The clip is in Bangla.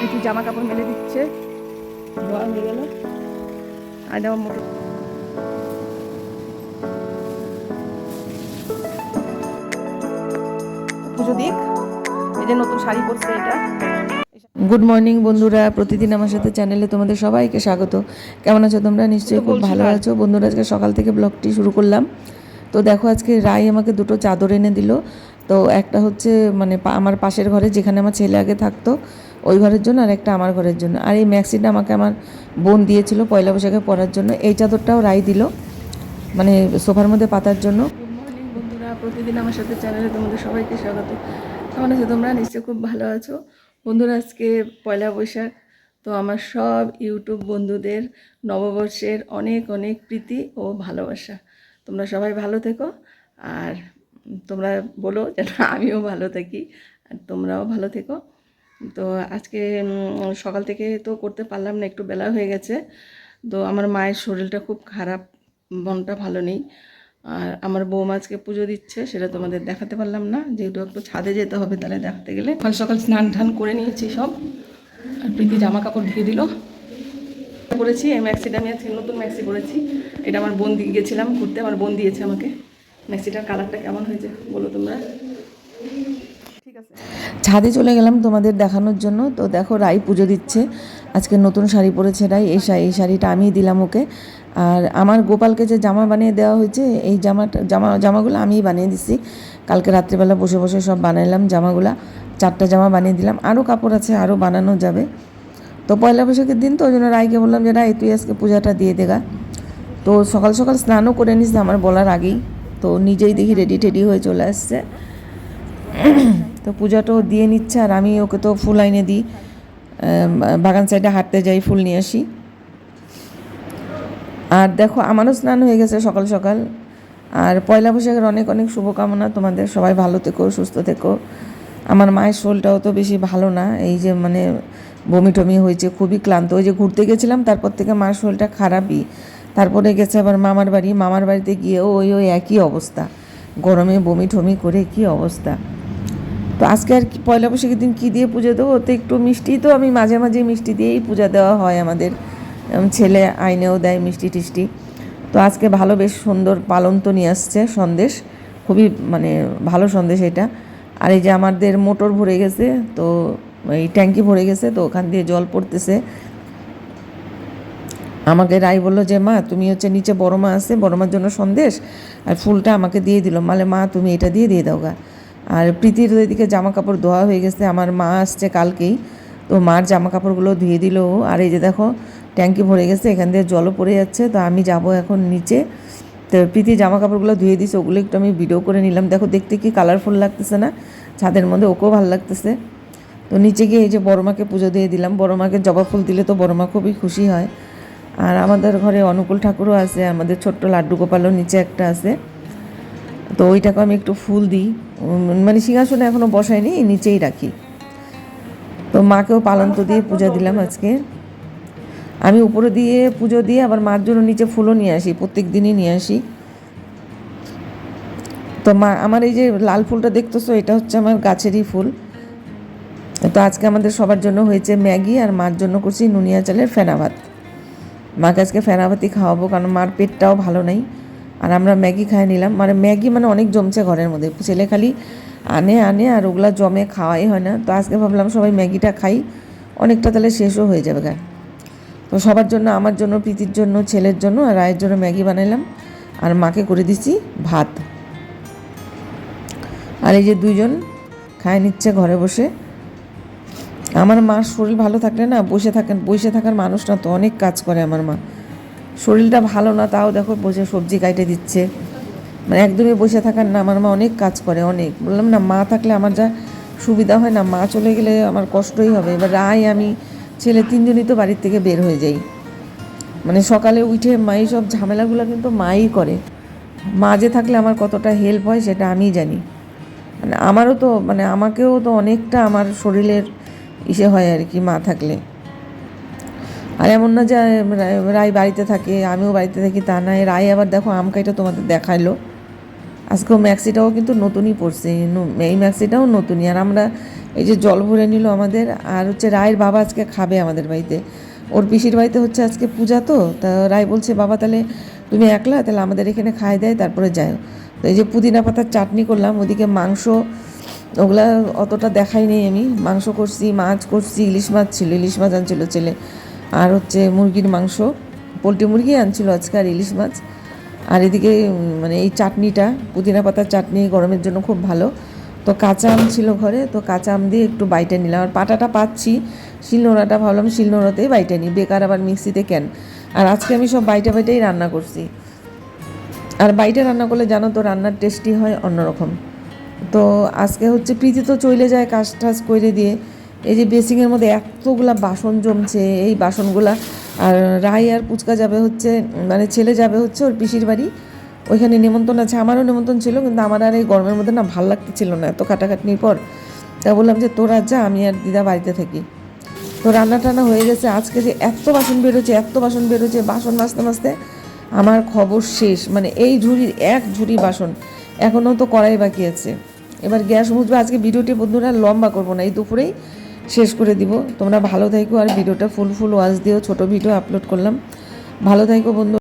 প্রীতি জামা কাপড় মেলে দিচ্ছে। ধোয়া হয়ে গেল। আর দেওয়া মোটর পুজো দিক। এই যে নতুন শাড়ি পরছে এটা। গুড মর্নিং বন্ধুরা প্রতিদিন আমার সাথে চ্যানেলে তোমাদের সবাইকে স্বাগত। কেমন আছো তোমরা? নিশ্চয়ই খুব ভালো আছো। বন্ধুরা আজকে সকাল থেকে ব্লগটি শুরু করলাম। তো দেখো আজকে রায় আমাকে দুটো চাদর এনে দিল। তো একটা হচ্ছে মানে পা- আমার পাশের ঘরে যেখানে আমার ছেলে আগে থাকতো ওই ঘরের জন্য আর একটা আমার ঘরের জন্য। আর এই ম্যাক্সিটা আমাকে আমার বোন দিয়েছিল পয়লা বৈশাখে পরার জন্য। এই চাদরটাও রাই দিল মানে সোফার মধ্যে পাতার জন্য। বন্ধুরা, প্রতিদিন আমার সাথে চ্যানেলে তোমাদের সবাইকে স্বাগত। কেমন আছো তোমরা? নিশ্চয়ই খুব ভালো আছো। বন্ধুরা, আজকে পয়লা বৈশাখ, তো আমার সব ইউটিউব বন্ধুদের নববর্ষের অনেক অনেক প্রীতি ও ভালোবাসা। তোমরা সবাই ভালো থেকো, আর তোমরা বলো যেন আমিও ভালো থাকি, আর তোমরাও ভালো থেকো। তো আজকে সকাল থেকে তো করতে পারলাম না, একটু বেলা হয়ে গেছে। তো আমার মায়ের শরীরটা খুব খারাপ, মনটা ভালো নেই। আর আমার বৌমা আজকে পুজো দিচ্ছে, সেটা তোমাদের দেখাতে পারলাম না। যেহেতু একটু ছাদে যেতে হবে, তাহলে দেখাতে গেলে। সকাল সকাল স্নান টান করে নিয়েছি সব। আর প্রীতি জামা কাপড় ধুয়ে দিল। করেছি, এই ম্যাক্সিটা আমি আজকে নতুন ম্যাক্সি করেছি। এটা আমার বোন দিয়ে গেছিলাম ঘুরতে, আমার বোন দিয়েছে আমাকে। ম্যাক্সিটার কালারটা কেমন হয়েছে বলো তোমরা? ছাদে চলে গেলাম তোমাদের দেখানোর জন্য। তো দেখো রাই পুজো দিচ্ছে। আজকে নতুন শাড়ি পরেছে রাই, এই এই শাড়িটা আমিই দিলাম ওকে। আর আমার গোপালকে যে জামা বানিয়ে দেওয়া হয়েছে, এই জামাটা, জামা, জামাগুলো আমিই বানিয়ে দিছি। কালকে রাত্রিবেলা বসে বসে সব বানাইলাম জামাগুলা। চারটা জামা বানিয়ে দিলাম। আরও কাপড় আছে, আরও বানানো যাবে। তো পয়লা বৈশাখের দিন তো ওই জন্য রায়কে বললাম যে, রাই, তুই আজকে পূজাটা দিয়ে দেগা তো সকাল সকাল স্নানও করে নিস, আমার বলার আগেই। তো নিজেই দেখি রেডি টেডি হয়ে চলে আসছে। তো পূজাটাও দিয়ে নিচ্ছে আর আমি ওকে তো ফুল আইনে দিই। বাগান সাইডে হাঁটতে যাই, ফুল নিয়ে আসি। আর দেখো, আমারও স্নান হয়ে গেছে সকাল সকাল। আর পয়লা বৈশাখের অনেক অনেক শুভকামনা তোমাদের। সবাই ভালো থেকো, সুস্থ থেকো। আমার মায়ের শোলটাও তো বেশি ভালো না। এই যে মানে বমি টমি হয়েছে, খুবই ক্লান্ত। ওই যে ঘুরতে গেছিলাম, তারপর থেকে মার শোলটা খারাপই। তারপরে গেছে আবার মামার বাড়ি। মামার বাড়িতে গিয়েও ওই ওই একই অবস্থা। গরমে বমি টমি করে কি অবস্থা? তো আজকে আর কি, পয়লা বৈশাখের দিন কী দিয়ে পুজো দেবো? তো একটু মিষ্টি তো, আমি মাঝে মাঝে মিষ্টি দিয়েই পূজা দেওয়া হয় আমাদের। ছেলে আইনেও দেয় মিষ্টি টিষ্টি। তো আজকে ভালো বেশ সুন্দর পালন তো নিয়ে আসছে সন্দেশ। খুবই মানে ভালো সন্দেশ এটা। আর এই যে আমাদের মোটর ভরে গেছে, তো এই ট্যাঙ্কি ভরে গেছে, তো ওখান দিয়ে জল পড়তেছে। আমাকে রাই বলল যে, মা, তুমি হচ্ছে নিচে বড় মা আছে, বড় মার জন্য সন্দেশ, আর ফুলটা আমাকে দিয়ে দিল। মালে, মা, তুমি এটা দিয়ে দিয়ে দাও গা। আর প্রীতির ওইদিকে জামা কাপড় ধোয়া হয়ে গেছে, আমার মা আসছে কালকেই। তো মার জামা কাপড়গুলো ধুয়ে দিল। আর এই যে দেখো, ট্যাঙ্কি ভরে গেছে, এখান দিয়ে জলও পড়ে যাচ্ছে। তো আমি যাব এখন নিচে। তো প্রীতি জামা কাপড়গুলো ধুয়ে দিছে, ওগুলো একটু আমি ভিডিও করে নিলাম। দেখো, দেখতে কি কালারফুল লাগতেছে না? ছাদের মধ্যে ওকেও ভালো লাগতেছে। তো নিচে গিয়ে এই যে বড় মাকে পুজো দিয়ে দিলাম। বড় মাকে জবা ফুল দিলে তো বড় মা খুবই খুশি হয়। আর আমাদের ঘরে অনুকূল ঠাকুরও আছে, আমাদের ছোট্ট লাড্ডু গোপালও নিচে একটা আছে। তো ওইটাকে আমি একটু ফুল দিই। মানে সিংহাসনে এখনও বসাইনি, নিচেই রাখি। তো মাকেও পালন্ত দিয়ে পূজা দিলাম আজকে। আমি উপরে দিয়ে পুজো দিয়ে আবার মার জন্য নিচে ফুলও নিয়ে আসি, প্রত্যেক দিনই নিয়ে আসি। তো মা, আমার এই যে লাল ফুলটা দেখতেছো, এটা হচ্ছে আমার গাছেরই ফুল। তো আজকে আমাদের সবার জন্য হয়েছে ম্যাগি আর মার জন্য করছি নুনিয়া চালের ফেনা ভাত। মাকে আজকে ফেনাভাতি খাওয়াবো, কারণ মার পেটটাও ভালো নেই। আর আমরা ম্যাগি খাই নিলাম। মানে ম্যাগি মানে অনেক জমছে ঘরের মধ্যে। ছেলে খালি আনে আনে আর ওগুলা জমে খাওয়াই হয় না। তো আজকে ভাবলাম সবাই ম্যাগিটা খাই। অনেকটা তাহলে শেষও হয়ে যাবে গা। তো সবার জন্য, আমার জন্য, প্রীতির জন্য, ছেলের জন্য আর রায়ের জন্য ম্যাগি বানাইলাম। আর মাকে করে দিছি ভাত। আর এই যে দুইজন খায় নিচ্ছে ঘরে বসে। আমার মার শরীর ভালো থাকলে না বসে থাকেন, বসে থাকার মানুষ না তো। অনেক কাজ করে আমার মা। শরীরটা ভালো না, তাও দেখো বসে সবজি কাটে দিচ্ছে। মানে একদমই বসে থাকার না, আমার মা অনেক কাজ করে, অনেক। বললাম, না, মা থাকলে আমার যা সুবিধা হয় না, মা চলে গেলে আমার কষ্টই হবে। এবার রায় আমি, ছেলে তিনজনই তো বাড়ির থেকে বের হয়ে যাই। মানে সকালে উঠে মাই সব ঝামেলাগুলো কিন্তু মাই করে। মা যে থাকলে আমার কতটা হেল্প হয় সেটা আমিই জানি। মানে আমারও তো মানে আমাকেও তো অনেকটা আমার শরীরের ইসে হয় আর কি মা থাকলে। আর এমন না যে রায়- রায় বাড়িতে থাকে, আমিও বাড়িতে থাকি, তা নয় রায় আবার দেখো আম কাইটা তোমাদের দেখাইলো। আজকেও ম্যাক্সিটাও কিন্তু নতুনই পড়ছে এই ম্যাক্সিটাও নতুনই। আর আমরা এই যে জল ভরে নিল আমাদের, আর হচ্ছে রায়ের বাবা আজকে খাবে আমাদের বাড়িতে। ওর পিসির বাড়িতে হচ্ছে আজকে পূজা তো, তা রায় বলছে, বাবা, তাহলে তুমি একলা, তাহলে আমাদের এখানে খাই দেয়, তারপরে যায় তো এই যে পুদিনা পাতার চাটনি করলাম, ওদিকে মাংস, ওগুলা অতটা দেখাই নেই আমি। মাংস করছি, মাছ করছি, ইলিশ মাছ ছিল, ইলিশ মাছ আনছিল ছেলে। আর হচ্ছে মুরগির মাংস, পোলট্রি মুরগি আনছিল আজকে আর ইলিশ মাছ। আর এদিকে মানে এই চাটনিটা, পুদিনা পাতার চাটনি গরমের জন্য খুব ভালো। তো কাঁচা আম ছিল ঘরে, তো কাঁচা আম দিয়ে একটু বাইটে নিলাম। আর পাটাটা পাচ্ছি, শিলনোড়াটা ভাবলাম শিলনোড়াতেই বাইটে নিই, বেকার আবার মিক্সিতে কেন? আর আজকে আমি সব বাইটে বাইটেই রান্না করছি। আর বাইটে রান্না করলে জানো তো, রান্নার টেস্টি হয় অন্যরকম। তো আজকে হচ্ছে প্রীতি তো চলে যায় কাজ টাজ করে দিয়ে এই যে বেসিংয়ের মধ্যে এতগুলা বাসন জমছে, এই বাসনগুলা, আর রাই আর পুচকা যাবে হচ্ছে মানে ছেলে যাবে হচ্ছে ওর পিসির বাড়ি। ওইখানে নিমন্ত্রণ আছে, আমারও নিমন্ত্রণ ছিল, কিন্তু আমার আর এই গরমের মধ্যে না ভালো লাগতেছিল না, এত কাটাকাটনির পর। তা বললাম যে, তোরা যা, আমি আর দিদা বাড়িতে থাকি। তো রান্না টান্না হয়ে গেছে, আজকে যে এত বাসন বেরোচ্ছে, এত বাসন বেরোচ্ছে, বাসন মাজতে মাজতে আমার খবর শেষ মানে এই ঝুড়ির এক ঝুড়ি বাসন, এখনও তো কড়াই বাকি আছে। এবার গ্যাস মুছবে, আজকে ভিডিওটি বন্ধুরা লম্বা করব না, এই দুপুরেই শেষ করে দিব। তোমরা ভালো থাকো আর ভিডিওটা ফুল ফুল ওয়াচ দিও ছোট ভিডিও আপলোড করলাম। ভালো থাকো বন্ধু।